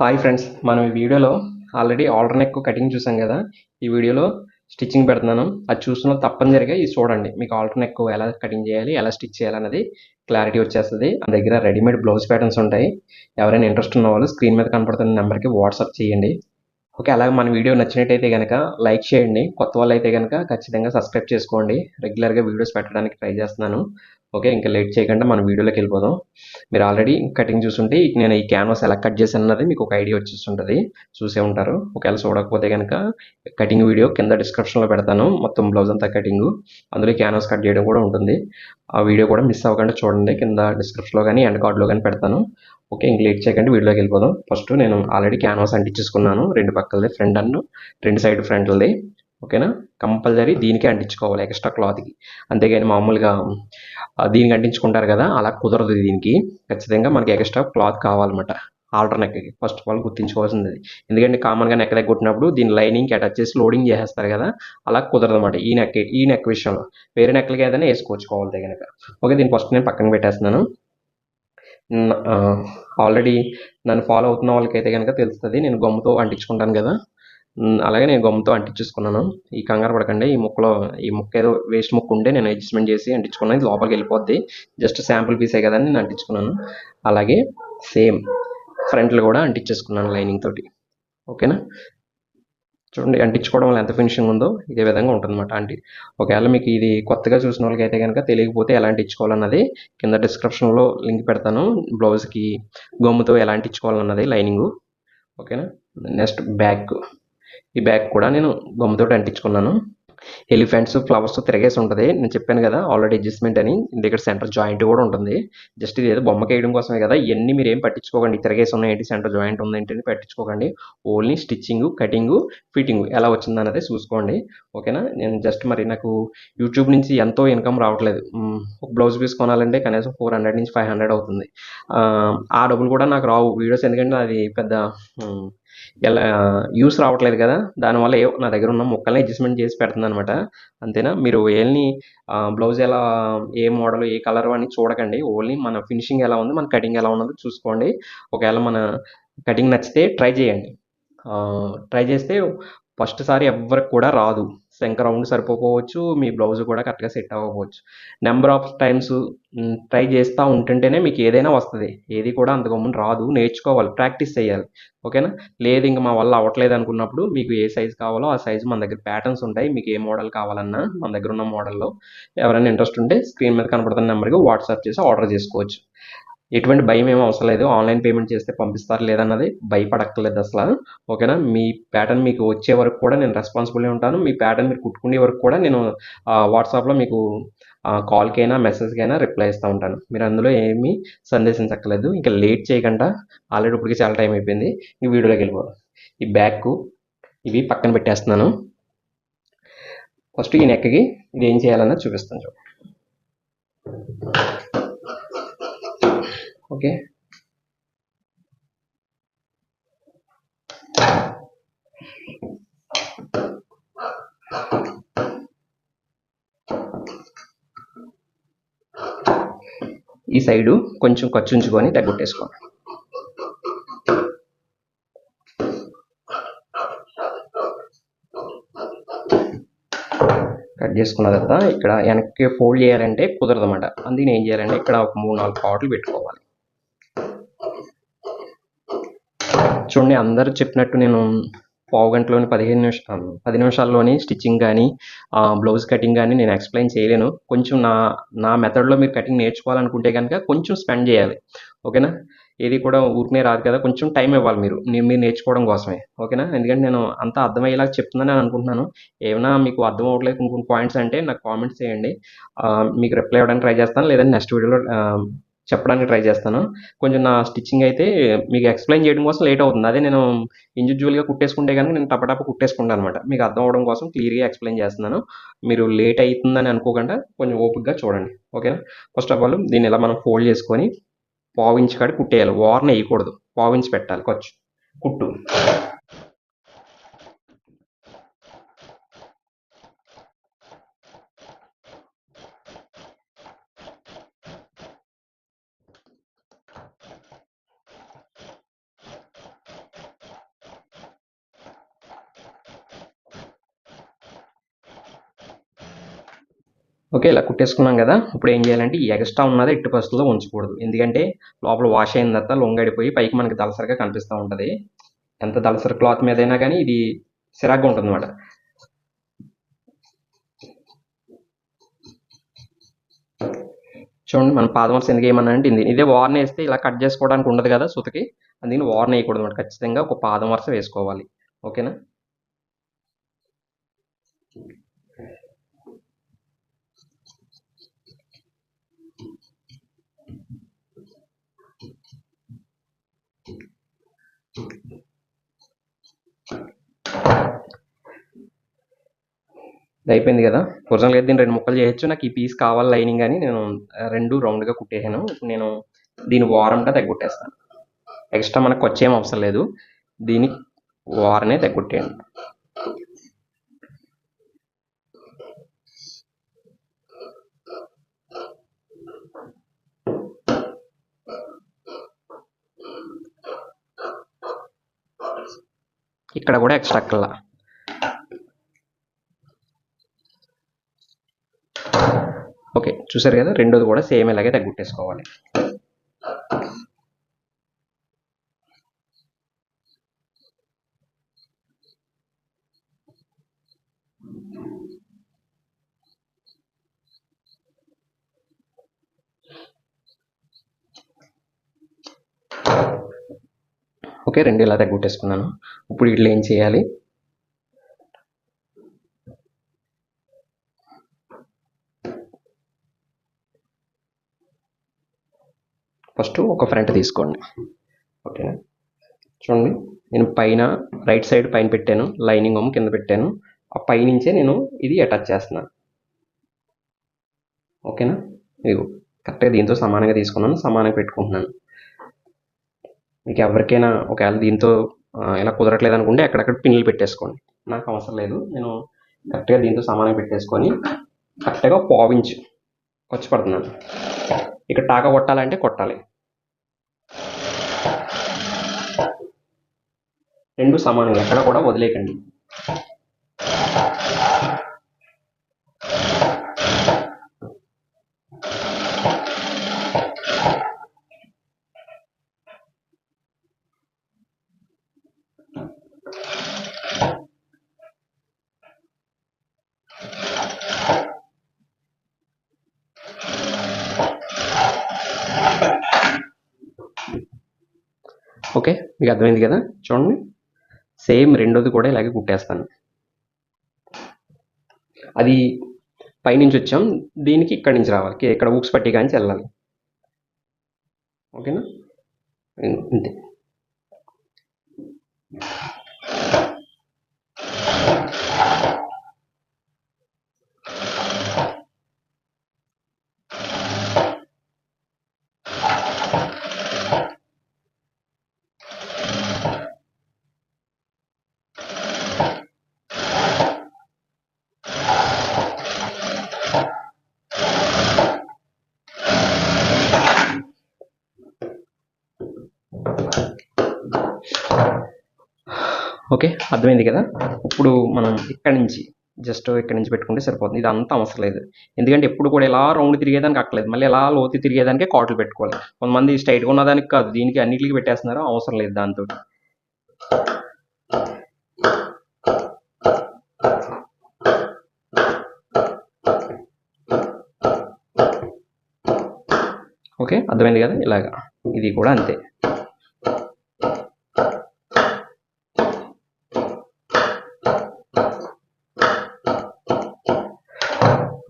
Hi friends మనం ఈ వీడియోలో ఆల్రెడీ ఆల్టర్ నెక్ కటింగ్ చూసాం కదా. ఈ వీడియోలో స్టిచ్చింగ్ పెడుతున్నాను. అది చూస్తున్న తప్పనిసరిగా ఇది చూడండి. మీకు ఆల్టర్ నెక్ ఎలా కటింగ్ చేయాలి ఎలా స్టిచ్ చేయాలి అనేది క్లారిటీ వచ్చేస్తుంది. మన దగ్గర రెడీమేడ్ బ్లౌజ్ ప్యాటర్న్స్ ఉంటాయి. ఎవరైనా ఇంట్రెస్ట్ ఉన్న వాళ్ళు స్క్రీన్ మీద కనపడుతున్న నెంబర్కి వాట్సాప్ చేయండి. ఓకే అలాగే మన వీడియో నచ్చినట్టయితే కనుక లైక్ చేయండి. కొత్త వాళ్ళు అయితే కనుక ఖచ్చితంగా సబ్స్క్రైబ్ చేసుకోండి. రెగ్యులర్గా వీడియోస్ పెట్టడానికి ట్రై చేస్తున్నాను. ఓకే ఇంకా లేట్ చేయకుండా మన వీడియోలోకి వెళ్ళిపోదాం. మీరు ఆల్రెడీ కటింగ్ చూసుంటే నేను ఈ క్యాన్వాస్ ఎలా కట్ చేశాను అన్నది మీకు ఒక ఐడియా వచ్చేస్తుంటుంది. చూసే ఉంటారు. ఒకవేళ చూడకపోతే కనుక కటింగ్ వీడియో కింద డిస్క్రిప్షన్లో పెడతాను. మొత్తం బ్లౌజ్ అంతా కటింగ్. అందులో క్యాన్వాస్ కట్ చేయడం కూడా ఉంటుంది. ఆ వీడియో కూడా మిస్ అవ్వకుండా చూడండి. కింద డిస్క్రిప్షన్లో కానీ ఎండ్ కార్డ్లో కానీ పెడతాను. ఓకే ఇంక లేట్ చేయకండి వీడియోకి వెళ్ళిపోదాం. ఫస్ట్ నేను ఆల్రెడీ క్యాన్వాస్ అంటించేసుకున్నాను. రెండు పక్కలది ఫ్రంట్ అండ్ రెండు సైడ్ ఫ్రంట్లది. ఓకేనా? కంపల్సరీ దీనికి అంటించుకోవాలి ఎక్స్ట్రా క్లాత్కి. అంతేగాని మామూలుగా దీనికి అంటించుకుంటారు కదా అలా కుదరదు దీనికి. ఖచ్చితంగా మనకి ఎక్స్ట్రా క్లాత్ కావాలన్నమాట. ఆల్టర్ నెక్కి ఫస్ట్ ఆఫ్ ఆల్ గుర్తించుకోవాల్సింది అది. ఎందుకంటే కామన్గా నెక్ దగ్గర కొట్టినప్పుడు దీని లైనింగ్కి అటాచ్ చేసి లోడింగ్ చేసేస్తారు కదా అలా కుదరదు అనమాట ఈ నెక్ ఈ నెక్ విషయంలో. వేరే నెక్లకి ఏదైనా వేసుకోవచ్చు కావాలి కనుక ఓకే దీన్ని ఫస్ట్ నేను పక్కన పెట్టేస్తున్నాను. ఆల్రెడీ నన్ను ఫాలో అవుతున్న వాళ్ళకైతే కనుక తెలుస్తుంది నేను గమ్ముతో అంటించుకుంటాను కదా. అలాగే నేను గమ్ముతో అంటించేసుకున్నాను. ఈ కంగారు పడకండి ఈ ముక్కలో ఈ ముక్క ఏదో వేస్ట్ ముక్క ఉంటే నేను అడ్జస్ట్మెంట్ చేసి అంటించుకున్నాను. ఇది లోపలికి వెళ్ళిపోద్ది. జస్ట్ శాంపుల్ పీసే కదా అని నేను అంటించుకున్నాను. అలాగే సేమ్ ఫ్రంట్లు కూడా అంటించేసుకున్నాను లైనింగ్ తోటి. ఓకేనా? చూడండి అంటించుకోవడం వల్ల ఎంత ఫినిషింగ్ ఉందో ఇదే విధంగా ఉంటుందన్నమాట అంటి. ఒకవేళ మీకు ఇది కొత్తగా చూసిన వాళ్ళకి అయితే కనుక తెలియకపోతే ఎలా అంటించుకోవాలన్నది కింద డిస్క్రిప్షన్లో లింక్ పెడతాను. బ్లౌజ్కి గమ్ముతో ఎలా అంటించుకోవాలన్నది లైనింగ్ ఓకేనా? నెక్స్ట్ బ్యాక్ ఈ బ్యాగ్ కూడా నేను గమ్ముతో అంటించుకున్నాను. ఎలిఫెంట్స్ ఫ్లవర్స్ తిరగేసి ఉంటుంది. నేను చెప్పాను కదా ఆల్రెడీ అడ్జస్ట్మెంట్ అని. దగ్గర సెంటర్ జాయింట్ కూడా ఉంటుంది. జస్ట్ ఇది ఏదో బొమ్మకి వేయడం కోసమే కదా. ఇవన్నీ మీరు ఏం పట్టించుకోకండి. తిరగేసి ఉన్నాయి సెంటర్ జాయింట్ ఉందేంటి అని పట్టించుకోకండి. ఓన్లీ స్టిచ్చింగ్ కటింగ్ ఫిట్టింగ్ ఎలా వచ్చింది అన్నది చూసుకోండి. ఓకేనా నేను జస్ట్ మరి నాకు యూట్యూబ్ నుంచి ఎంతో ఇన్కమ్ రావట్లేదు. ఒక బ్లౌజ్ పీస్ కొనాలంటే కనీసం ఫోర్ హండ్రెడ్ నుంచి ఫైవ్ హండ్రెడ్ అవుతుంది. ఆ, డబ్బులు కూడా నాకు రావు. వీడియోస్ ఎందుకంటే అది పెద్ద ఎలా యూస్ రావట్లేదు కదా. దానివల్ల ఏ నా దగ్గర ఉన్న ముక్కల్ని అడ్జస్ట్మెంట్ చేసి పెడుతుంది అనమాట అంతేనా? మీరు ఏల్ని బ్లౌజ్ ఎలా ఏ మోడల్ ఏ కలర్ అని చూడకండి. ఓన్లీ మన ఫినిషింగ్ ఎలా ఉంది మన కటింగ్ ఎలా ఉన్నదో చూసుకోండి. ఒకవేళ మన కటింగ్ నచ్చితే ట్రై చేయండి. ట్రై చేస్తే ఫస్ట్ సారి ఎవ్వరికి కూడా రాదు. శంకర్ రౌండ్ సరిపోకపోవచ్చు మీ బ్లౌజ్ కూడా కరెక్ట్గా సెట్ అవ్వకపోవచ్చు. నెంబర్ ఆఫ్ టైమ్స్ ట్రై చేస్తూ ఉంటుంటేనే మీకు ఏదైనా వస్తుంది. ఏది కూడా అంత రాదు. నేర్చుకోవాలి. ప్రాక్టీస్ చేయాలి. ఓకేనా? లేదు ఇంక మా వల్ల అవ్వట్లేదు అనుకున్నప్పుడు మీకు ఏ సైజ్ కావాలో ఆ సైజ్ మన దగ్గర ప్యాటర్న్స్ ఉంటాయి. మీకు ఏ మోడల్ కావాలన్నా మన దగ్గర ఉన్న మోడల్లో ఎవరైనా ఇంట్రెస్ట్ ఉంటే స్క్రీన్ మీద కనపడుతున్న నెంబర్కి వాట్సాప్ చేసి ఆర్డర్ చేసుకోవచ్చు. ఎటువంటి భయం ఏం అవసరం లేదు. ఆన్లైన్ పేమెంట్ చేస్తే పంపిస్తారు లేదన్నది భయపడక్కర్లేదు అసలు. ఓకేనా? మీ ప్యాటర్న్ మీకు వచ్చే వరకు కూడా నేను రెస్పాన్సిబుల్గా ఉంటాను. మీ ప్యాటర్న్ మీరు కుట్టుకునే వరకు కూడా నేను వాట్సాప్లో మీకు కాల్కైనా మెసేజ్కైనా రిప్లై ఇస్తూ ఉంటాను. మీరు అందులో ఏమీ సందేశించక్కర్లేదు. ఇంకా లేట్ చేయకుండా ఆల్రెడీ ఇప్పటికి చాలా టైం అయిపోయింది. ఈ వీడియోలోకి వెళ్ళిపోదాం. ఈ బ్యాక్ ఇవి పక్కన పెట్టేస్తున్నాను. ఫస్ట్ ఈ నెక్కి ఇది ఏం చేయాలన్నది చూపిస్తాను చూడండి ఓకే. ఈ సైడు కొంచెం ఖర్చు ఉంచుకొని తగ్గొట్టేసుకోండి కట్ చేసుకున్న తర్వాత ఇక్కడ వెనక్కి ఫోల్డ్ చేయాలంటే కుదరదు అందుకే ఏం చేయాలంటే ఇక్కడ ఒక మూడు నాలుగు పాటలు పెట్టుకోవాలి. చూడండి అందరూ చెప్పినట్టు నేను పావు గంటలోని పదిహేను నిమిషాలు పది నిమిషాల్లోని స్టిచ్చింగ్ కానీ బ్లౌజ్ కటింగ్ కానీ నేను ఎక్స్ప్లెయిన్ చేయలేను. కొంచెం నా నా మెథడ్లో మీరు కటింగ్ నేర్చుకోవాలనుకుంటే కనుక కొంచెం స్పెండ్ చేయాలి. ఓకేనా? ఏది కూడా ఊరికనే రాదు కదా కొంచెం టైం ఇవ్వాలి మీరు. నేను మీరు నేర్చుకోవడం కోసమే. ఓకేనా? ఎందుకంటే నేను అంత అర్థమయ్యేలా నేను అనుకుంటున్నాను. ఏమైనా మీకు అర్థం అవ్వట్లేదు కొన్ని కొన్ని పాయింట్స్ అంటే నాకు కామెంట్స్ చేయండి. మీకు రిప్లై ఇవ్వడానికి ట్రై చేస్తాను. లేదంటే నెక్స్ట్ వీడియోలో చెప్పడానికి ట్రై చేస్తాను. కొంచెం నా స్టిచ్చింగ్ అయితే మీకు ఎక్స్ప్లెయిన్ చేయడం కోసం లేట్ అవుతుంది. అదే నేను ఇండివిజువల్గా కుట్టేసుకుంటే కనుక నేను టపటప కుట్టేసుకుంటాను అనమాట మీకు అర్థం అవడం కోసం క్లియర్గా ఎక్స్ప్లెయిన్ చేస్తున్నాను. మీరు లేట్ అవుతుందని అనుకోకుండా కొంచెం ఓపిక్గా చూడండి. ఓకేనా? ఫస్ట్ ఆఫ్ ఆల్ దీన్ని ఇలా మనం ఫోల్డ్ చేసుకొని పావించి కాడ కుట్టేయాలి. వార్న్ వేయకూడదు. పావించి పెట్టాలి. ఖర్చు. కుట్టు. ఓకే ఇలా కుట్టేసుకున్నాం కదా. ఇప్పుడు ఏం చేయాలంటే ఈ ఎక్స్ట్రా ఉన్నది ఎట్టి పరిస్థితుల్లో ఉంచకూడదు. ఎందుకంటే లోపల వాష్ అయిన తర్వాత లొంగడిపోయి పైకి మనకి దళసరిగా కనిపిస్తూ ఉంటుంది. ఎంత దళసరి క్లాత్ మీద అయినా కానీ ఇది సిరాగ్గా ఉంటుంది అనమాట చూడండి మనం పాదమర్స్ ఎందుకు ఏమన్నా అంటే ఇది ఇదే వార్న్ వేస్తే ఇలా కట్ చేసుకోవడానికి ఉండదు కదా సుతకి. అందుకని వార్న్ వేయకూడదు అనమాట ఖచ్చితంగా ఒక పాదం వేసుకోవాలి. ఓకేనా? ఇది అయిపోయింది కదా? ఒరిజినల్ అయితే దీన్ని రెండు ముక్కలు చేయొచ్చు. నాకు ఈ పీస్ కావాలి లైనింగ్ అని. నేను రెండు రౌండ్గా కుట్టేసాను ఇప్పుడు నేను దీని వారంగా తగ్గొట్టేస్తాను ఎక్స్ట్రా మనకు వచ్చేం అవసరం లేదు. దీని వారనే తగ్గొట్టేయండి ఇక్కడ కూడా ఎక్స్ట్రా కల్లా ఓకే చూసారు కదా? రెండోది కూడా సేమ్ ఇలాగే తగ్గుట్టేసుకోవాలి. ఓకే రెండు ఇలా తగ్గొట్టేసుకున్నాను. ఇప్పుడు ఇట్లా ఏం చేయాలి? ఫస్ట్ ఒక ఫ్రంట్ తీసుకోండి. ఓకేనా చూడండి నేను పైన రైట్ సైడ్ పైన పెట్టాను లైనింగ్ ఒమ్మ కింద పెట్టాను. ఆ పైనుంచే నేను ఇది అటాచ్ చేస్తున్నాను. ఓకేనా? ఇదిగో కరెక్ట్గా దీంతో సమానంగా తీసుకున్నాను సమానంగా పెట్టుకుంటున్నాను. మీకు ఎవరికైనా ఒకవేళ దీంతో ఇలా కుదరట్లేదు అనుకుంటే ఎక్కడెక్కడ పిన్నులు పెట్టేసుకోండి. నాకు అవసరం లేదు. నేను కరెక్ట్గా దీంతో సమానం పెట్టేసుకొని కరెక్ట్గా పావించు వచ్చి పడుతున్నాను. ఇక్కడ టాకా కొట్టాలంటే కొట్టాలి. రెండు సమానంగా ఎక్కడ కూడా వదిలేకండి ఓకే మీకు అర్థమైంది కదా? చూడండి. సేమ్ రెండోది కూడా ఇలాగే కుట్టేస్తాను. అది పైనుంచి వచ్చాం. దీనికి ఇక్కడి నుంచి రావాలి. ఇక్కడ ఊక్స్ పట్టి కానీ వెళ్ళాలి. ఓకేనా? అంతే ఓకే అర్థమైంది కదా? ఇప్పుడు మనం ఇక్కడి నుంచి జస్ట్ ఇక్కడి నుంచి పెట్టుకుంటే సరిపోతుంది. ఇది అంతా అవసరం లేదు. ఎందుకంటే ఎప్పుడు కూడా ఎలా రౌండ్ తిరిగేదానికి అక్కలేదు మళ్ళీ ఎలా లోతు తిరిగేదానికే కాట్లు పెట్టుకోవాలి. కొంతమంది స్ట్రైట్గా ఉన్నదానికి కాదు. దీనికి అన్నిటికీ పెట్టేస్తున్నారు. అవసరం లేదు దాంతో ఓకే అర్థమైంది కదా? ఇలాగా. ఇది కూడా అంతే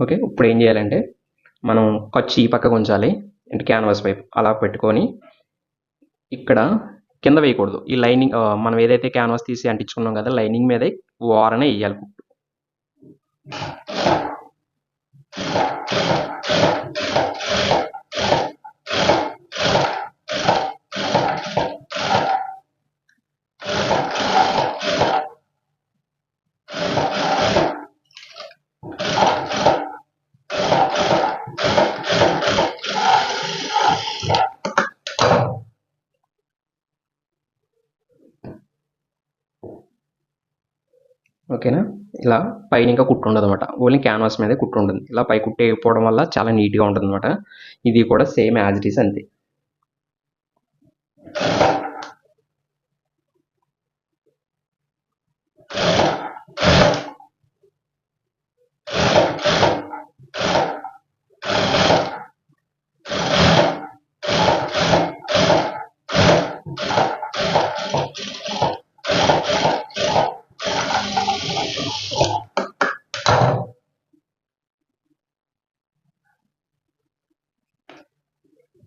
ఓకే ఇప్పుడు ఏం చేయాలంటే మనం ఖర్చు ఈ పక్కకు ఉంచాలి అంటే క్యాన్వాస్ వైపు అలా పెట్టుకొని ఇక్కడ కింద వేయకూడదు. ఈ లైనింగ్ మనం ఏదైతే క్యాన్వాస్ తీసి అంటించుకున్నాం కదా లైనింగ్ మీదే వారనే వేయాలి కుట్టు ఓకేనా ఇలా పైన ఇంకా కుట్టు ఉండదు అనమాట ఓన్లీ క్యాన్వాస్ మీదే కుట్టు ఉంటుంది ఇలా పై కుట్టేయకపోవడం వల్ల చాలా నీట్గా ఉంటుంది అనమాట ఇది కూడా సేమ్ యాజ్ ఇట్ ఈస్ అంతే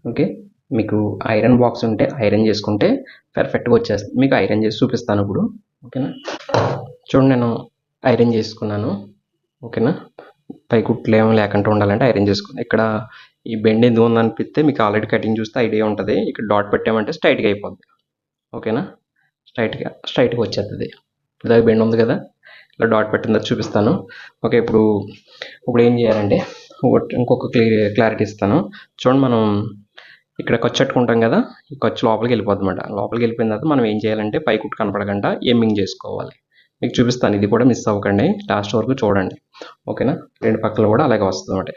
ఓకే మీకు ఐరన్ బాక్స్ ఉంటే ఐరన్ చేసుకుంటే పర్ఫెక్ట్గా వచ్చేస్తుంది. మీకు ఐరన్ చేసి చూపిస్తాను ఇప్పుడు. ఓకేనా? చూడండి నేను ఐరన్ చేసుకున్నాను. ఓకేనా? పై కుట్లు ఏమో లేకుండా ఉండాలంటే ఐరన్ చేసుకుని ఇక్కడ ఈ బెండ్ ఎందుకు ఉందనిపిస్తే మీకు ఆల్రెడీ కటింగ్ చూస్తే ఐడియా ఉంటుంది. ఇక్కడ డాట్ పెట్టామంటే స్ట్రైట్గా అయిపోద్ది. ఓకేనా? స్ట్రైట్గా స్ట్రైట్గా వచ్చేస్తుంది. ఇప్పుడు బెండ్ ఉంది కదా? ఇలా డాట్ పెట్టిందో చూపిస్తాను. ఓకే ఇప్పుడు ఇప్పుడు ఏం చేయాలంటే ఒకటి- ఇంకొక క్లీ క్లారిటీ ఇస్తాను. చూడండి మనం ఇక్కడ ఖర్చు పెట్టుకుంటాం కదా ఈ ఖర్చు లోపలికి వెళ్ళిపోద్ది అనమాట లోపలికి వెళ్ళిపోయిన తర్వాత మనం ఏం చేయాలంటే పై కుట్టు కనపడకుండా ఎమ్మింగ్ చేసుకోవాలి. మీకు చూపిస్తాను ఇది కూడా మిస్ అవ్వకండి లాస్ట్ వరకు చూడండి. ఓకేనా? రెండు పక్కలు కూడా అలాగే వస్తుంది అనమాట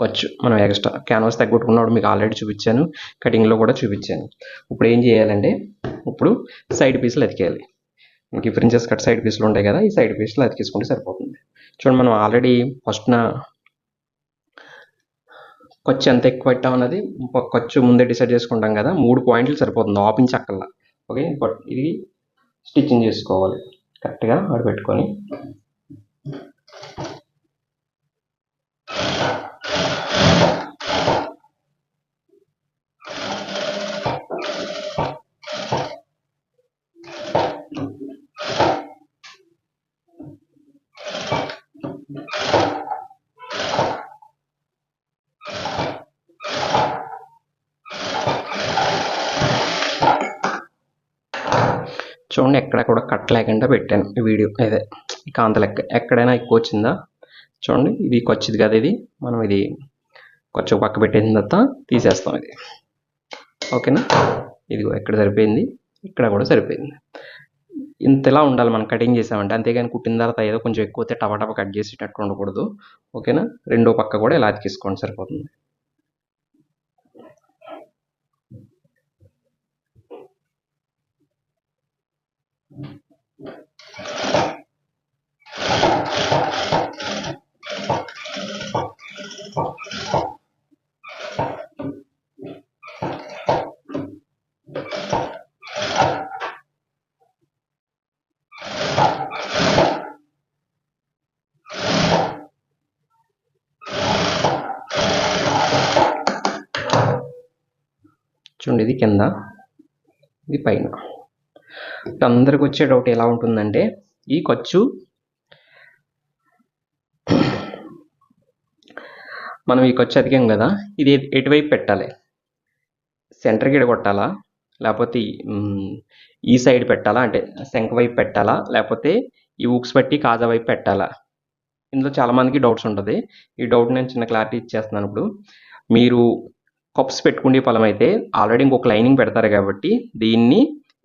ఖర్చు మనం ఎక్స్ట్రా క్యాన్వాస్ తగ్గొట్టుకున్నప్పుడు మీకు ఆల్రెడీ చూపించాను కటింగ్లో కూడా చూపించాను. ఇప్పుడు ఏం చేయాలంటే ఇప్పుడు సైడ్ పీసులు అతికేయాలి. మనకి ఫ్రించెస్ కట్ సైడ్ పీసులు ఉంటాయి కదా ఈ సైడ్ పీసులు అతికేసుకుంటే సరిపోతుంది. చూడండి మనం ఆల్రెడీ ఫస్ట్న ఖర్చు ఎంత ఎక్కువ పెట్టాం అనేది ఖర్చు ముందే డిసైడ్ చేసుకుంటాం కదా. మూడు పాయింట్లు సరిపోతుంది. ఆపించి అక్కల్లా ఓకే? బట్ ఇది స్టిచ్చింగ్ చేసుకోవాలి. కరెక్ట్గా ఆడ పెట్టుకొని చూడండి ఎక్కడ కూడా కట్ లేకుండా పెట్టాను ఈ వీడియో. అదే ఈ కాంత లెక్క. ఎక్కడైనా ఎక్కువ వచ్చిందా? చూడండి ఇది వచ్చింది కదా ఇది. మనం ఇది కొంచెం పక్క పెట్టేసిన తర్వాత తీసేస్తాం ఇది. ఓకేనా? ఇదిగో ఎక్కడ సరిపోయింది. ఇక్కడ కూడా సరిపోయింది. ఇంతలా ఉండాలి మనం కటింగ్ చేసామంటే. అంతేగాని కుట్టిన తర్వాత ఏదో కొంచెం ఎక్కువ అయితే టపా టపా కట్ చేసేటట్టు ఉండకూడదు. ఓకేనా? రెండో పక్క కూడా ఇలా తీసుకోండి సరిపోతుంది. చూడండి ఇది కింద ఇది పైన. అందరికి వచ్చే డౌట్ ఎలా ఉంటుందంటే ఈ ఖర్చు మనం ఈ ఖర్చు అధికం కదా ఇది ఎటువైపు పెట్టాలి? సెంటర్కి కొట్టాలా? లేకపోతే ఈ, సైడ్ పెట్టాలా? అంటే శంఖ వైపు పెట్టాలా? లేకపోతే ఈ ఉక్స్ పెట్టి కాజా వైపు పెట్టాలా? ఇందులో చాలామందికి డౌట్స్ ఉంటుంది. ఈ డౌట్ నేను చిన్న క్లారిటీ ఇచ్చేస్తున్నాను ఇప్పుడు. మీరు కప్స్ పెట్టుకునే పొలం అయితే ఆల్రెడీ ఇంకొక లైనింగ్ పెడతారు కాబట్టి దీన్ని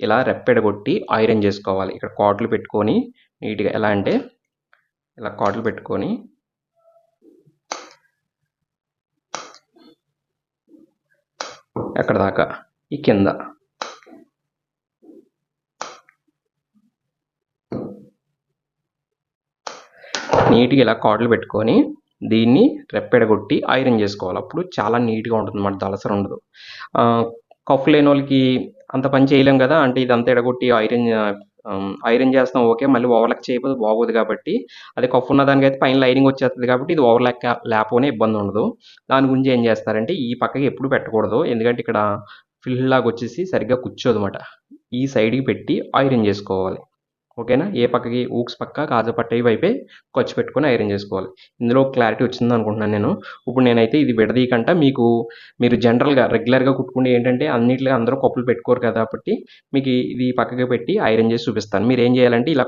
ఇలా రెప్పెడగొట్టి ఐరన్ చేసుకోవాలి. ఇక్కడ కాట్లు పెట్టుకొని నీట్గా ఎలా అంటే ఇలా కాట్లు పెట్టుకొని ఎక్కడ దాకా ఈ కింద. నీట్గా ఇలా కాట్లు పెట్టుకొని దీన్ని రెప్పెడగొట్టి ఐరన్ చేసుకోవాలి. అప్పుడు చాలా నీట్గా ఉంటుంది మన దళసర ఉండదు. కఫ్ లేని వాళ్ళకి అంత పని చేయలేం కదా. అంటే ఇదంతా ఎడగొట్టి ఐరన్ ఐరన్ చేస్తాం ఓకే మళ్ళీ ఓవర్లాక్ చేయకపోతే బాగోదు కాబట్టి. అది కఫ్ ఉన్న దానికైతే పైన లైనింగ్ వచ్చేస్తుంది కాబట్టి ఇది ఓవర్లాక్ లేకపోనే ఇబ్బంది ఉండదు. దాని గురించి ఏం చేస్తారంటే ఈ పక్కకి ఎప్పుడు పెట్టకూడదు. ఎందుకంటే ఇక్కడ ఫిల్ లాగా వచ్చేసి సరిగ్గా కూర్చోదు అనమాట ఈ సైడ్కి పెట్టి ఐరన్ చేసుకోవాలి. ఓకేనా? ఏ పక్కకి ఊక్స్ పక్క కాజా పట్ట వైపే ఖర్చు పెట్టుకొని ఐరన్ చేసుకోవాలి. ఇందులో క్లారిటీ వచ్చింది అనుకుంటున్నాను నేను. ఇప్పుడు నేనైతే ఇది విడదీయకంట. మీకు మీరు జనరల్గా రెగ్యులర్గా కుట్టుకుంటే ఏంటంటే అన్నిట్లో అందరూ కప్పులు పెట్టుకోరు కదా కాబట్టి మీకు ఇది పక్కకి పెట్టి ఐరన్ చేసి చూపిస్తాను. మీరు ఏం చేయాలంటే ఇలా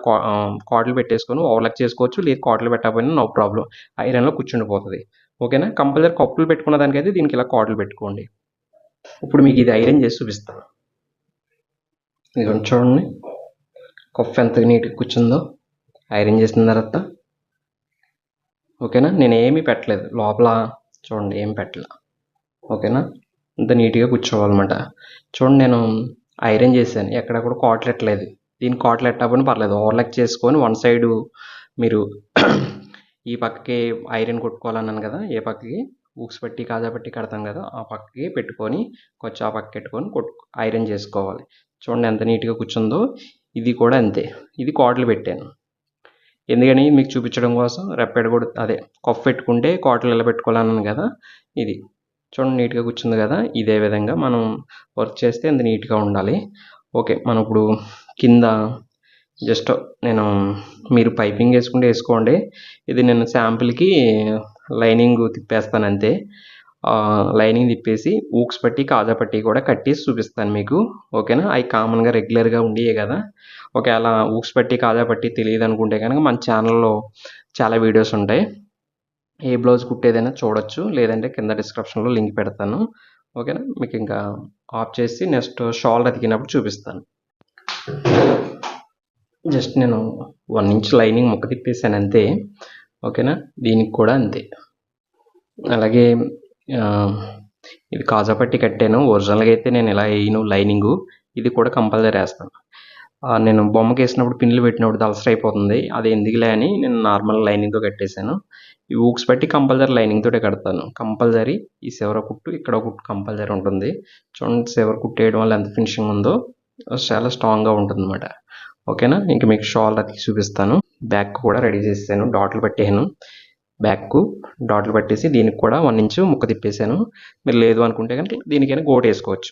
కాటలు పెట్టేసుకొని ఓవర్లాక్ చేసుకోవచ్చు. లేదు కాటలు పెట్టకపోయినా నో ప్రాబ్లం ఐరన్లో కూర్చుండిపోతుంది ఓకేనా? కంపల్సరీ కప్పులు పెట్టుకున్న దానికైతే దీనికి ఇలా కాటలు పెట్టుకోండి. ఇప్పుడు మీకు ఇది ఐరన్ చేసి చూపిస్తాను. ఇది చూడండి. కఫ్ ఎంత నీట్గా కూర్చుందో ఐరన్ చేసిన తర్వాత. ఓకేనా? నేను ఏమీ పెట్టలేదు. లోపల చూడండి ఏం పెట్టలే. ఓకేనా? ఇంత నీట్గా కూర్చోవాలన్నమాట. చూడండి నేను ఐరన్ చేశాను. ఎక్కడ కూడా కాట్లెట్టలేదు దీని కాట్లెట్టకపోయినా పర్లేదు. ఓవర్లాక్ చేసుకొని వన్ సైడు మీరు ఈ పక్కకి ఐరన్ కొట్టుకోవాలన్నాను కదా ఏ పక్కకి? ఊక్స్ పట్టి కాజా పట్టి కడతాం కదా ఆ పక్కకి పెట్టుకొని కొంచెం ఆ పక్క పెట్టుకొని కొట్టు ఐరన్ చేసుకోవాలి. చూడండి ఎంత నీట్గా కూర్చుందో. ఇది కూడా అంతే. ఇది కోటలు పెట్టాను. ఎందుకని? మీకు చూపించడం కోసం రెప్పెడ కూడా అదే కఫ్ పెట్టుకుంటే కోటలు ఎలా పెట్టుకోవాలన్నాను కదా? ఇది చూడండి నీట్గా కూర్చుంది కదా? ఇదే విధంగా మనం వర్క్ చేస్తే ఎంత నీట్గా ఉండాలి. ఓకే మనం ఇప్పుడు కింద జస్ట్ నేను మీరు పైపింగ్ వేసుకుంటే వేసుకోండి. ఇది నేను శాంపుల్కి లైనింగ్ తిప్పేస్తాను అంతే. లైనింగ్ తిప్పేసి ఊక్స్ పట్టి కాజా పట్టి కూడా కట్టేసి చూపిస్తాను మీకు. ఓకేనా? అవి కామన్గా రెగ్యులర్గా ఉండేవి కదా. ఒకవేళ ఊక్స్ పట్టి కాజా పట్టి తెలియదు అనుకుంటే కనుక మన ఛానల్లో చాలా వీడియోస్ ఉంటాయి. ఏ బ్లౌజ్ కుట్టేదైనా చూడొచ్చు. లేదంటే కింద డిస్క్రిప్షన్లో లింక్ పెడతాను. ఓకేనా? మీకు ఇంకా ఆఫ్ చేసి నెక్స్ట్ షాల్ అతికినప్పుడు చూపిస్తాను. జస్ట్ నేను వన్ ఇంచ్ లైనింగ్ ముక్క తిప్పేసాను అంతే. ఓకేనా? దీనికి కూడా అంతే. అలాగే ఇది కాజా పట్టి కట్టాను. ఒరిజినల్గా అయితే నేను ఇలా వేయను లైనింగు ఇది కూడా కంపల్సరీ వేస్తాను. నేను బొమ్మకి వేసినప్పుడు పిన్నులు పెట్టినప్పుడు దలసరి అయిపోతుంది. అది ఎందుకులే అని నేను నార్మల్ లైనింగ్తో కట్టేశాను. ఈ ఊక్స్ బట్టి కంపల్సరీ లైనింగ్ తోటే కడతాను. కంపల్సరీ ఈ సివర కుట్టు ఇక్కడ ఒక కుట్టు కంపల్సరీ ఉంటుంది. చూడండి సివర కుట్టు వేయడం వల్ల ఎంత ఫినిషింగ్ ఉందో చాలా స్ట్రాంగ్గా ఉంటుంది అనమాట ఓకేనా ఇంక మీకు షాల్ అతికి చూపిస్తాను. బ్యాక్ కూడా రెడీ చేసాను డాట్లు పెట్టాను బ్యాక్ డాట్లు పట్టేసి దీనికి కూడా వన్ ఇంచు ముక్క తిప్పేశాను మీరు లేదు అనుకుంటే కనుక దీనికైనా గోట్ వేసుకోవచ్చు.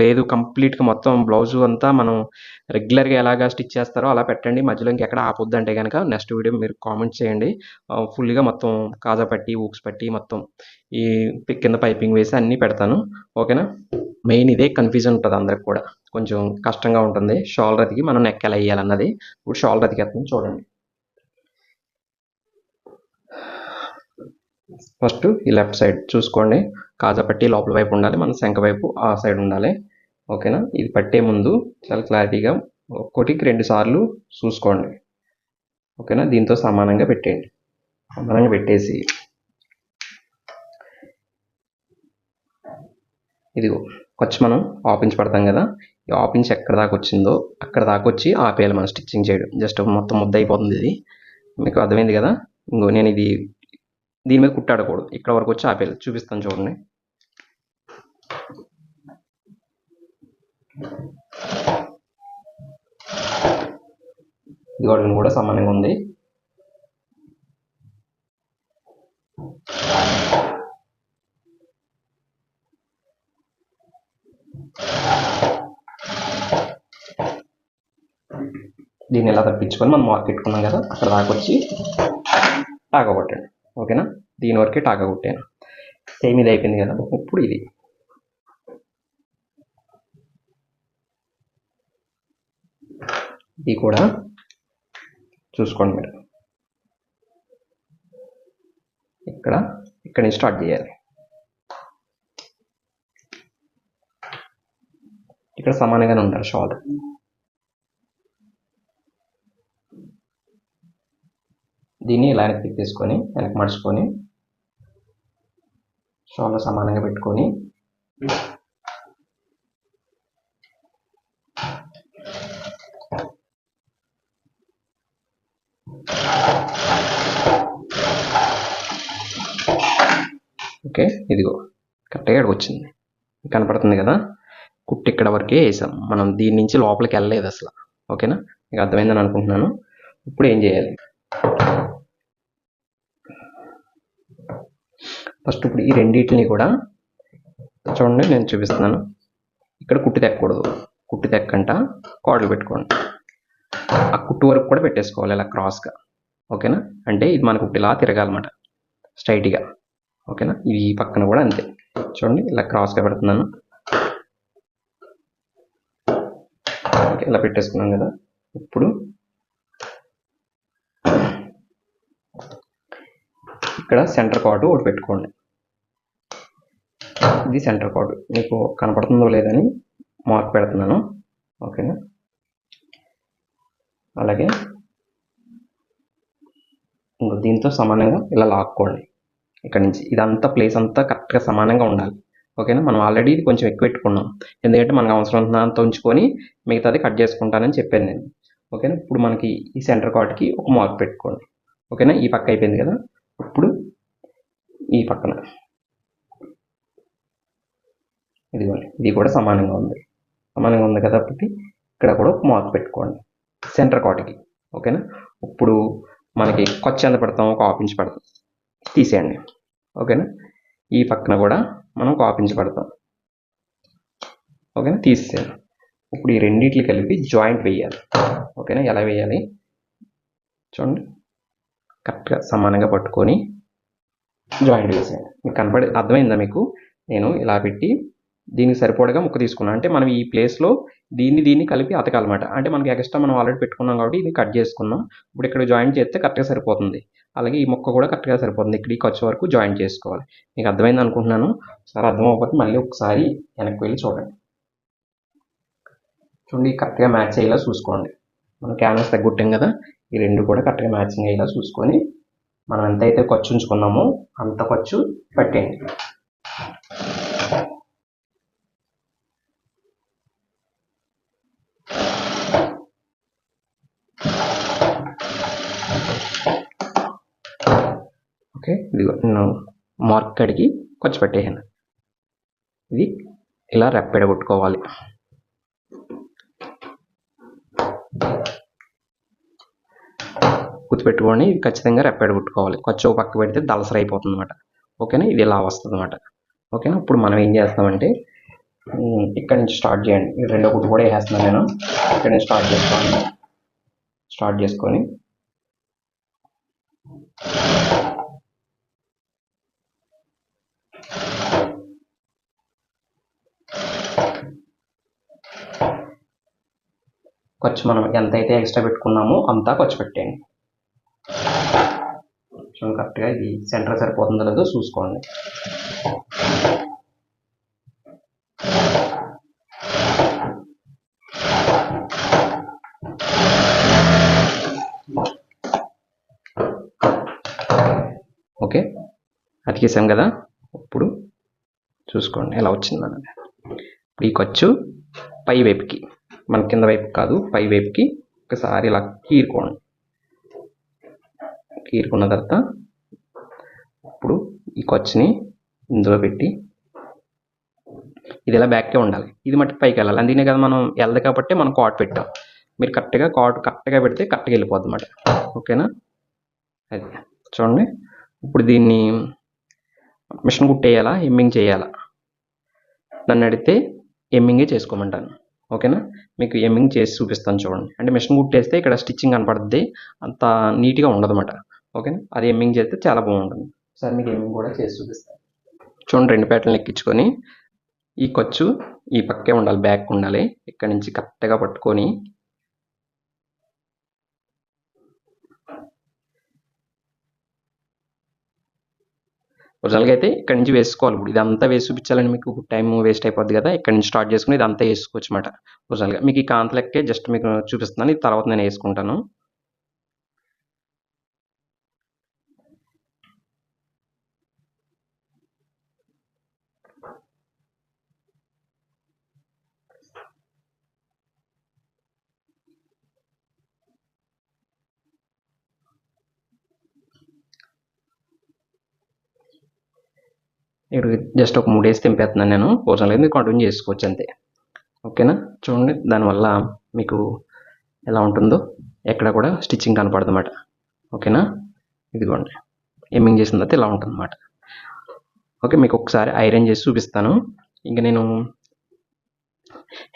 లేదు కంప్లీట్గా మొత్తం బ్లౌజు అంతా మనం రెగ్యులర్గా ఎలాగా స్టిచ్ చేస్తారో అలా పెట్టండి. మధ్యలో ఇంకెక్కడ ఆపొద్దు అంటే కనుక నెక్స్ట్ వీడియో మీరు కామెంట్ చేయండి. ఫుల్గా మొత్తం కాజా పట్టి ఊక్స్ పట్టి మొత్తం ఈ కింద పైపింగ్ వేసి అన్నీ పెడతాను. ఓకేనా? మెయిన్ ఇదే కన్ఫ్యూజన్ ఉంటుంది అందరికి కూడా. కొంచెం కష్టంగా ఉంటుంది. షాల్ రతికి మనం నెక్ ఎలా వేయాలన్నది. ఇప్పుడు షాల్ రతికి చూడండి. ఫస్ట్ ఈ లెఫ్ట్ సైడ్ చూసుకోండి. కాజా పట్టి లోపల వైపు ఉండాలి. మన శంఖ వైపు ఆ సైడ్ ఉండాలి. ఓకేనా? ఇది పట్టే ముందు చాలా క్లారిటీగా ఒక్కొక్కటికి రెండు సార్లు చూసుకోండి. ఓకేనా? దీంతో సమానంగా పెట్టేయండి. సమానంగా పెట్టేసి ఇదిగో వచ్చి మనం ఆపించి పడతాం కదా. ఈ ఆపించి ఎక్కడ దాకా వచ్చిందో అక్కడ దాకా వచ్చి ఆపేయాలి మనం స్టిచ్చింగ్ చేయడం. జస్ట్ మొత్తం ముద్ద అయిపోతుంది ఇది. మీకు అర్థమైంది కదా? ఇంకో నేను ఇది దీని మీద కుట్టాడకూడదు. ఇక్కడ వరకు వచ్చి ఆపేయాలి. చూపిస్తాను చూడండి. ఇది కూడా సమానంగా ఉంది. దీన్ని ఎలా తప్పించుకొని మనం మార్క్ పెట్టుకున్నాం కదా అక్కడ దాకా వచ్చి ఓకేనా? దీని వరకే టాకా కొట్టాను? సేమ్ ఇది అయిపోయింది కదా ఇప్పుడు ఇది. ఇది కూడా చూసుకోండి మీరు. ఇక్కడ ఇక్కడ నుంచి స్టార్ట్ చేయాలి. ఇక్కడ సమానంగానే ఉండాలి షాల్. దీన్ని ఇలా వెనక్కి తీసుకొని వెనక్కి మడుచుకొని షాల్లో సమానంగా పెట్టుకొని ఓకే ఇదిగో కరెక్ట్గా ఇక్కడికి వచ్చింది. కనపడుతుంది కదా? కుట్టి ఇక్కడ వరకే వేసాం. మనం దీని నుంచి లోపలికి వెళ్ళలేదు అసలు. ఓకేనా? మీకు అర్థమైందని అనుకుంటున్నాను. ఇప్పుడు ఏం చేయాలి? ఫస్ట్ ఇప్పుడు ఈ రెండింటిని కూడా చూడండి నేను చూపిస్తున్నాను. ఇక్కడ కుట్టి తెక్కకూడదు. కుట్టి తెక్కంట కోడలు పెట్టుకోండి. ఆ కుట్టు వరకు కూడా పెట్టేసుకోవాలి ఇలా క్రాస్గా. ఓకేనా? అంటే ఇది మనకు ఇప్పుడు ఇలా తిరగాలన్నమాట. స్ట్రైట్గా. ఓకేనా? ఇవి ఈ పక్కన కూడా అంతే. చూడండి ఇలా క్రాస్గా పెడుతున్నాను. ఇలా పెట్టేసుకున్నాం కదా. ఇప్పుడు ఇక్కడ సెంటర్ కార్డు ఒకటి పెట్టుకోండి. ఇది సెంటర్ కార్డు మీకు కనపడుతుందో లేదని మార్క్ పెడుతున్నాను. ఓకేనా అలాగే దీంతో సమానంగా ఇలా లాక్కోండి. ఇక్కడ నుంచి ఇదంతా ప్లేస్ అంతా కరెక్ట్గా సమానంగా ఉండాలి. ఓకేనా మనం ఆల్రెడీ ఇది కొంచెం ఎక్కువ పెట్టుకున్నాం. ఎందుకంటే మనకు అవసరం అంత ఉంచుకొని మిగతాది కట్ చేసుకుంటానని చెప్పాను నేను. ఓకేనా ఇప్పుడు మనకి ఈ సెంటర్ కార్డ్కి ఒక మార్క్ పెట్టుకోండి. ఓకేనా ఈ పక్క అయిపోయింది కదా? ఇప్పుడు ఈ పక్కన. ఇదిగోండి ఇది కూడా సమానంగా ఉంది. సమానంగా ఉంది కాబట్టి ఇక్కడ కూడా ఒక మార్క్ పెట్టుకోండి. సెంటర్ కాట్కి ఓకేనా ఇప్పుడు మనకి ఖర్చు ఎంత పెడతాం ఒక హాఫ్ ఇంచ్ పెడతాం. తీసేయండి ఓకేనా ఈ పక్కన కూడా మనం ఒక హాఫ్ ఇంచ్ పెడతాం. ఓకేనా తీసేయండి. ఇప్పుడు ఈ రెండింటిని కలిపి జాయింట్ వేయాలి. ఓకేనా ఎలా వేయాలి? చూడండి. కరెక్ట్గా సమానంగా పట్టుకొని జాయింట్ చేసేయండి. మీకు కనపడి అర్థమైందా మీకు? నేను ఇలా పెట్టి దీనికి సరిపడగా ముక్క తీసుకున్నాను అంటే మనం ఈ ప్లేస్లో దీన్ని దీన్ని కలిపి అతకాలన్నమాట. అంటే మనకి ఎక్స్ట్రా మనం ఆల్రెడీ పెట్టుకున్నాం కాబట్టి ఇది కట్ చేసుకున్నాం. ఇప్పుడు ఇక్కడ జాయింట్ చేస్తే కరెక్ట్గా సరిపోతుంది. అలాగే ఈ ముక్క కూడా కరెక్ట్గా సరిపోతుంది. ఇక్కడ ఈ వరకు జాయింట్ చేసుకోవాలి. మీకు అర్థమైంది అనుకుంటున్నాను? సార్ అర్థం అవ్వకపోతే మళ్ళీ ఒకసారి వెనక్కి వెళ్ళి చూడండి. చూడండి కరెక్ట్గా మ్యాచ్ అయ్యేలా చూసుకోండి. మనం క్యాన్వాస్ తగ్గొట్టాం కదా? ఈ రెండు కూడా కరెక్ట్గా మ్యాచింగ్ అయ్యేలా చూసుకొని మనం ఎంతైతే ఖర్చు ఉంచుకున్నామో అంత ఖర్చు పెట్టేయండి. ఓకే ఇదిగో నేను మార్క్ కడిగి ఖర్చు పెట్టేసాను. ఇది ఇలా రెప్పెడగొట్టుకోవాలి గుర్తుపెట్టుకొని ఇది ఖచ్చితంగా రెప్పెడగొట్టుకోవాలి కుట్టుకోవాలి ఒక పక్క పెడితే దళసరి అయిపోతుంది అనమాట ఓకేనా? ఇది ఇలా వస్తుంది అనమాట ఓకేనా? ఇప్పుడు మనం ఏం చేస్తామంటే ఇక్కడ నుంచి స్టార్ట్ చేయండి. ఈ రెండో కుట్టు కూడా వేసేస్తున్నాను నేను. ఇక్కడ నుంచి స్టార్ట్ చేసుకోండి. స్టార్ట్ చేసుకొని ఖర్చు మనం ఎంతైతే ఎక్స్ట్రా పెట్టుకున్నామో అంతా ఖర్చు పెట్టేయండి. కొంచెం కరెక్ట్గా ఇది సెంటర్ సరిపోతుందో లేదో చూసుకోండి. ఓకే. అతికేసాం కదా? ఇప్పుడు చూసుకోండి ఎలా వచ్చింది ఇప్పుడు ఈ ఖర్చు పై వైపుకి మన కింద వైపు కాదు పై వైపుకి ఒకసారి ఇలా కీరుకోండి. కీరుకున్న తర్వాత ఇప్పుడు ఈ ఖర్చుని ఇందులో పెట్టి ఇది ఇలా బ్యాక్కే ఉండాలి. ఇది మట్టుకు పైకి వెళ్ళాలి. అందుకనే కదా మనం వెళ్ళదు కాబట్టి మనం కాట్ పెట్టాం. మీరు కరెక్ట్గా కాట్ కరెక్ట్గా పెడితే కరెక్ట్గా వెళ్ళిపోద్ది అన్నమాట ఓకేనా అది చూడండి. ఇప్పుడు దీన్ని మిషన్ కుట్టేయాలా? ఎమ్మింగ్ చేయాలా? నన్ను అడిగితే ఎమ్మింగే చేసుకోమంటాను. ఓకేనా మీకు ఎమ్మింగ్ చేసి చూపిస్తాను చూడండి. అంటే మిషన్ కుట్టేస్తే ఇక్కడ స్టిచ్చింగ్ కనపడుద్ది. అంత నీట్గా ఉండదు అనమాట ఓకేనా? అది ఎమ్మింగ్ చేస్తే చాలా బాగుంటుంది. సరే మీకు ఎమ్మింగ్ కూడా చేసి చూపిస్తాను. చూడండి రెండు పేటలను ఎక్కించుకొని ఈ ఖర్చు ఈ పక్కే ఉండాలి బ్యాక్ ఉండాలి. ఇక్కడ నుంచి కరెక్ట్గా పట్టుకొని ఒరిజినల్గా అయితే ఇక్కడ నుంచి వేసుకోవాలి. ఇప్పుడు ఇదంతా వేసి చూపించాలని మీకు. టైం వేస్ట్ అయిపోద్ది కదా ఇక్కడ నుంచి స్టార్ట్ చేసుకుని ఇదంతా వేసుకోవచ్చు అనమాట ఒరిజినల్గా. మీకు ఈ కాంత లెక్కే జస్ట్ మీకు చూపిస్తున్నాను. ఇది తర్వాత నేను వేసుకుంటాను. ఇప్పుడు జస్ట్ ఒక మూడు డేస్ తెంపేస్తున్నాను నేను. ఒరిజినల్గా మీరు కంటిన్యూ చేసుకోవచ్చు అంతే. ఓకేనా? చూడండి దానివల్ల మీకు ఎలా ఉంటుందో ఎక్కడ కూడా స్టిచ్చింగ్ కనపడదన్నమాట. ఓకేనా? ఇదిగోండి ఎమ్మింగ్ చేసిన తర్వాత ఇలా ఉంటుంది అన్నమాట ఓకే మీకు ఒకసారి ఐరన్ చేసి చూపిస్తాను. ఇంకా నేను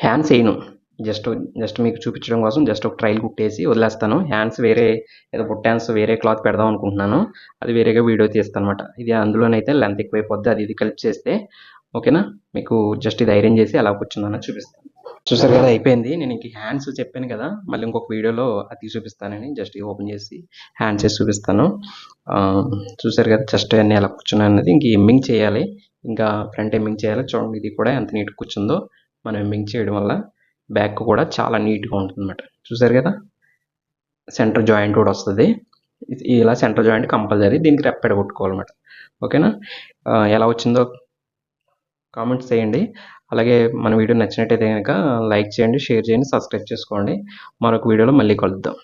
హ్యాండ్స్ వేయను. జస్ట్ జస్ట్ మీకు చూపించడం కోసం జస్ట్ ఒక ట్రైల్ కుట్టేసి వదిలేస్తాను. హ్యాండ్స్ వేరే ఏదో బుట్ట హ్యాండ్స్ వేరే క్లాత్ పెడదాం అనుకుంటున్నాను. అది వేరేగా వీడియో తీస్తాను అనమాట ఇది అందులోనైతే లెంత్ ఎక్కువైపోద్ది. అది ఇది కలిపి చేస్తే ఓకేనా? మీకు జస్ట్ ఇది ఐరన్ చేసి అలా కూర్చుందని చూపిస్తాను. చూసారు కదా అయిపోయింది. నేను ఇంక హ్యాండ్స్ చెప్పాను కదా మళ్ళీ ఇంకొక వీడియోలో అది చూపిస్తానని జస్ట్ ఓపెన్ చేసి హ్యాండ్స్ చేసి చూపిస్తాను. చూసారు కదా జస్ట్ అన్నీ ఎలా కూర్చున్నాను అన్నది. ఇంక ఎమ్మింగ్ చేయాలి. ఇంకా ఫ్రంట్ ఎమ్మింగ్ చేయాలి. చూడండి ఇది కూడా ఎంత నీట్గా కూర్చుందో. మనం ఎమ్మింగ్ చేయడం వల్ల. బ్యాక్ కూడా చాలా నీట్గా ఉంటుందన్నమాట. చూసారు కదా? సెంటర్ జాయింట్ కూడా వస్తుంది. ఇలా సెంటర్ జాయింట్ కంపల్సరీ దీనికి రెప్పెడ కొట్టుకోవాలన్నమాట. ఓకేనా? ఎలా వచ్చిందో కామెంట్స్ చేయండి. అలాగే మన వీడియో నచ్చినట్టయితే కనుక లైక్ చేయండి షేర్ చేయండి సబ్స్క్రైబ్ చేసుకోండి. మరొక వీడియోలో మళ్ళీ కలుద్దాం.